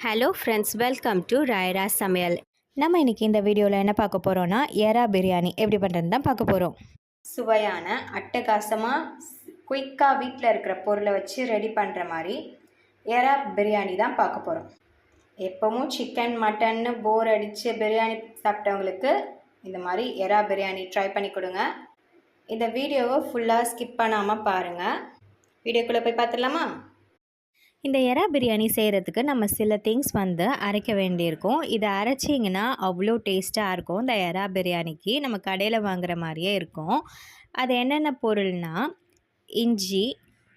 Hello friends welcome to ராயரா சமையல் நம்ம இன்றைக்கி இந்த வீடியோவில் என்ன பார்க்க போகிறோன்னா எறா பிரியாணி எப்படி பண்ணுறதுன்னு தான் பார்க்க போகிறோம் சுவையான அட்டகாசமாக குயிக்காக வீட்டில் இருக்கிற பொருளை வச்சு ரெடி பண்ணுற மாதிரி எறா பிரியாணி தான் பார்க்க போகிறோம் எப்போவும் சிக்கன் மட்டன்னு போர் அடித்து பிரியாணி சாப்பிட்டவங்களுக்கு இந்த மாதிரி எறா பிரியாணி ட்ரை பண்ணி கொடுங்க. இந்த வீடியோவை ஃபுல்லாக ஸ்கிப் பண்ணாமல் பாருங்கள் வீடியோக்குள்ளே போய் பார்த்துடலாமா? இந்த எறா பிரியாணி செய்கிறதுக்கு நம்ம சில திங்ஸ் வந்து அரைக்க வேண்டியிருக்கும். இதை அரைச்சிங்கன்னா அவ்வளோ டேஸ்ட்டாக இருக்கும். இந்த எறா பிரியாணிக்கு நம்ம கடையில் வாங்குகிற மாதிரியே இருக்கும். அது என்னென்ன பொருள்னா இஞ்சி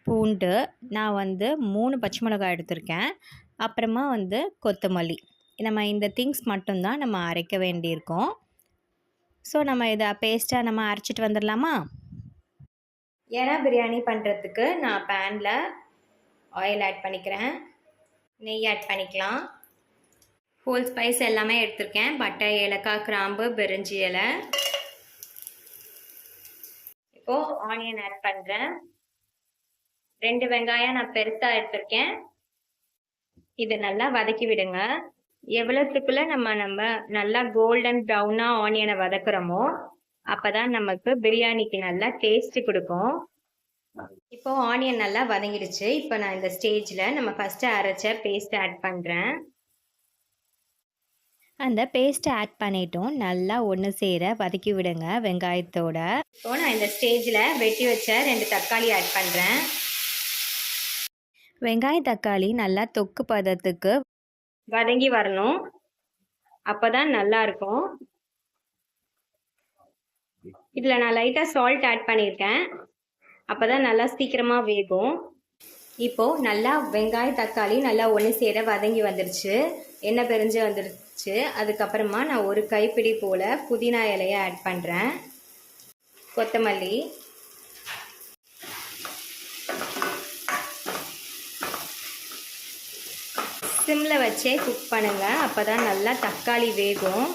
பூண்டு நான் வந்து மூணு பச்சை மிளகாய் எடுத்திருக்கேன். அப்புறமா வந்து கொத்தமல்லி. நம்ம இந்த திங்ஸ் மட்டும்தான் நம்ம அரைக்க வேண்டியிருக்கோம். ஸோ நம்ம இதை பேஸ்ட்டாக நம்ம அரைச்சிட்டு வந்துடலாமா? எறா பிரியாணி பண்ணுறதுக்கு நான் பேனில் ஆயில் ஆட் பண்ணிக்கிறேன். நெய் ஆட் பண்ணிக்கலாம். ஹோல் ஸ்பைஸ் எல்லாமே எடுத்திருக்கேன். பட்டை ஏலக்காய் கிராம்பு பெருஞ்சி இலை. இப்போது ஆனியன் ஆட் பண்ணுறேன் ரெண்டு வெங்காயம் நான் பெருசாக எடுத்திருக்கேன். இதை நல்லா வதக்கி விடுங்க. எவ்வளோத்துக்குள்ள நம்ம நம்ம நல்லா கோல்டன் ப்ரௌனாக ஆனியனை வதக்குறோமோ அப்போ தான் நமக்கு பிரியாணிக்கு நல்லா டேஸ்ட்டு கொடுக்கும். இப்போ ஆனியன் நல்லா வதங்கிடுச்சு. இப்போ நான் இந்த ஸ்டேஜில் நம்ம ஃபஸ்ட்டு அரைச்ச பேஸ்ட் ஆட் பண்ணுறேன் அந்த பேஸ்ட்டை ஆட் பண்ணிட்டோம். நல்லா ஒன்று சேர வதக்கி விடுங்க வெங்காயத்தோட. இப்போ நான் இந்த ஸ்டேஜில் வெட்டி வச்ச ரெண்டு தக்காளி ஆட் பண்ணுறேன் வெங்காய தக்காளி நல்லா தொக்கு பதத்துக்கு வதங்கி வரணும். அப்போ தான் நல்லா இருக்கும். இதில் நான் லைட்டாக சால்ட் ஆட் பண்ணியிருக்கேன். அப்போ தான் நல்லா சீக்கிரமாக வேகும். இப்போது நல்லா வெங்காய தக்காளி நல்லா ஒன்று சேர வதங்கி வந்துருச்சு. எண்ணெய் பெருஞ்சு வந்துருச்சு. அதுக்கப்புறமா நான் ஒரு கைப்பிடி போல் புதினா இலையை ஆட் பண்ணுறேன் கொத்தமல்லி. சிம்மில் வச்சே குக் பண்ணுங்கள் அப்போ தான் நல்லா தக்காளி வேகும்.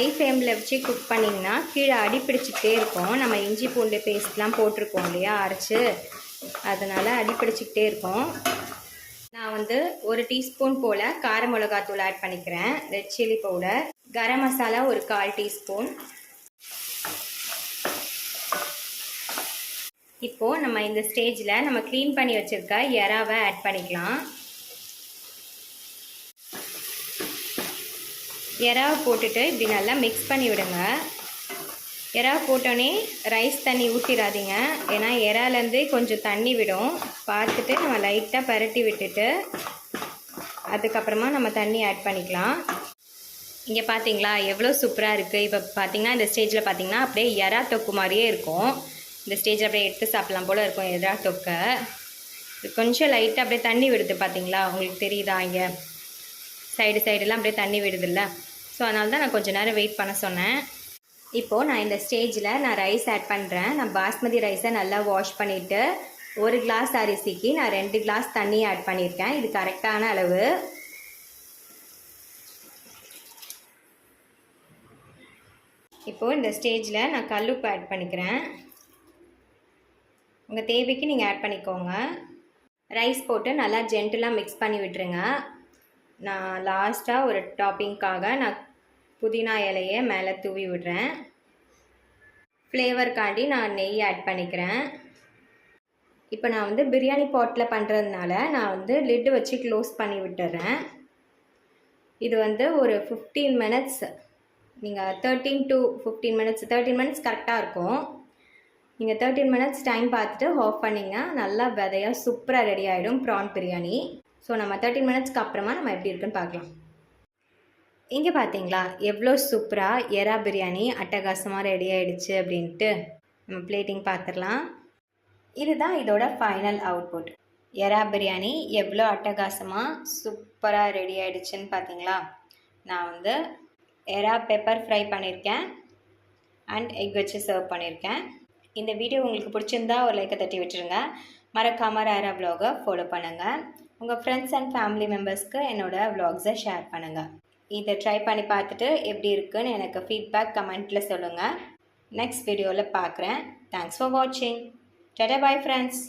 ஹை ஃப்ளேமில் வச்சு குக் பண்ணிங்கன்னா கீழே அடி பிடிச்சிக்கிட்டே இருக்கும். நம்ம இஞ்சி பூண்டு பேஸ்ட்லாம் போட்டிருக்கோம் இல்லையா? அரைச்சி. அதனால் அடி பிடிச்சிக்கிட்டே இருக்கும். நான் வந்து ஒரு டீஸ்பூன் போல் கார மிளகாத்தூள் ஆட் பண்ணிக்கிறேன். Red chilli powder garam masala ஒரு கால் டீஸ்பூன் இப்போது நம்ம இந்த ஸ்டேஜில் நம்ம க்ளீன் பண்ணி வச்சுருக்க எறாவை ஆட் பண்ணிக்கலாம். இறாவை போட்டுட்டு இப்படி நல்லா மிக்ஸ் பண்ணி விடுங்க. இறா போட்டோன்னே ரைஸ் தண்ணி ஊற்றிடாதீங்க ஏன்னா இறாலேருந்து கொஞ்சம் தண்ணி விடும். பார்த்துட்டு நம்ம லைட்டாக பரட்டி விட்டுட்டு அதுக்கப்புறமா நம்ம தண்ணி ஆட் பண்ணிக்கலாம். இங்கே பார்த்தீங்களா எவ்வளோ சூப்பராக இருக்குது இப்போ பார்த்தீங்கன்னா இந்த ஸ்டேஜில் பார்த்தீங்கன்னா அப்படியே எறா தொக்கு மாதிரியே இருக்கும். இந்த ஸ்டேஜில் அப்படியே எடுத்து சாப்பிட்லாம் போல் இருக்கும் எறா தொக்கை. கொஞ்சம் லைட்டாக அப்படியே தண்ணி விடுது பார்த்தீங்களா உங்களுக்கு தெரியுதா இங்கே? சைடு சைடெல்லாம் அப்படியே தண்ணி விடுதில்ல. ஸோ அதனால தான் நான் கொஞ்சம் நேரம் வெயிட் பண்ண சொன்னேன். இப்போது நான் இந்த ஸ்டேஜில் நான் ரைஸ் ஆட் பண்ணுறேன் நான் பாஸ்மதி ரைஸை நல்லா வாஷ் பண்ணிவிட்டு ஒரு கிளாஸ் அரிசிக்கு நான் ரெண்டு கிளாஸ் தண்ணி ஆட் பண்ணியிருக்கேன் இது கரெக்டான அளவு. இப்போது இந்த ஸ்டேஜில் நான் கல்லுப்பு ஆட் பண்ணிக்கிறேன். உங்கள் தேவைக்கு நீங்கள் ஆட் பண்ணிக்கோங்க. ரைஸ் போட்டு நல்லா ஜென்டலாக மிக்ஸ் பண்ணி விட்டுருங்க. நான் லாஸ்ட்டாக ஒரு டாப்பிங்க்காக நான் புதினா இலையை மேலே தூவி விடுறேன். ஃப்ளேவருக்காண்டி நான் நெய் ஆட் பண்ணிக்கிறேன். இப்போ நான் வந்து பிரியாணி பாட்டில் பண்ணுறதுனால நான் வந்து லிட்டு வச்சு க்ளோஸ் பண்ணி விட்டுறேன். இது வந்து ஒரு ஃபிஃப்டீன் மினிட்ஸ் நீங்கள் thirteen to fifteen minutes thirteen minutes கரெக்டாக இருக்கும். நீங்கள் தேர்ட்டின் மினிட்ஸ் டைம் பார்த்துட்டு ஆஃப் பண்ணிங்க நல்லா விதையாக சூப்பராக ரெடி ஆகிடும் ப்ரான் பிரியாணி. ஸோ நம்ம தேர்ட்டின் மினிட்ஸ்க்கு அப்புறமா நம்ம எப்படி இருக்குன்னு பார்க்கலாம். இங்கே பார்த்தீங்களா எவ்வளோ சூப்பராக எறா பிரியாணி அட்டகாசமாக ரெடி ஆகிடுச்சு அப்படின்ட்டு. நம்ம பிளேட்டிங் பார்த்துடலாம் இதுதான் இதோட ஃபைனல் அவுட்புட் எறா பிரியாணி எவ்வளோ அட்டகாசமாக சூப்பராக ரெடி ஆகிடுச்சுன்னு பார்த்தீங்களா நான் வந்து எறா பெப்பர் ஃப்ரை பண்ணியிருக்கேன் அண்ட் எக் வச்சு சர்வ் பண்ணியிருக்கேன் இந்த வீடியோ உங்களுக்கு பிடிச்சிருந்தா ஒரு லைக்கை தட்டி விட்டுருங்க. மறக்காமல் ரேரா வ்ளாகை ஃபாலோ பண்ணுங்கள் உங்கள் ஃப்ரெண்ட்ஸ் அண்ட் ஃபேமிலி மெம்பர்ஸ்க்கு என்னோடய வ்ளாக்ஸை ஷேர் பண்ணுங்கள் இதை ட்ரை பண்ணி பார்த்துட்டு எப்படி இருக்குன்னு எனக்கு ஃபீட்பேக் கமெண்ட்டில் சொல்லுங்கள் நெக்ஸ்ட் வீடியோவில் பார்க்குறேன். தேங்க்ஸ் ஃபார் வாட்சிங் டடா பாய் ஃப்ரெண்ட்ஸ்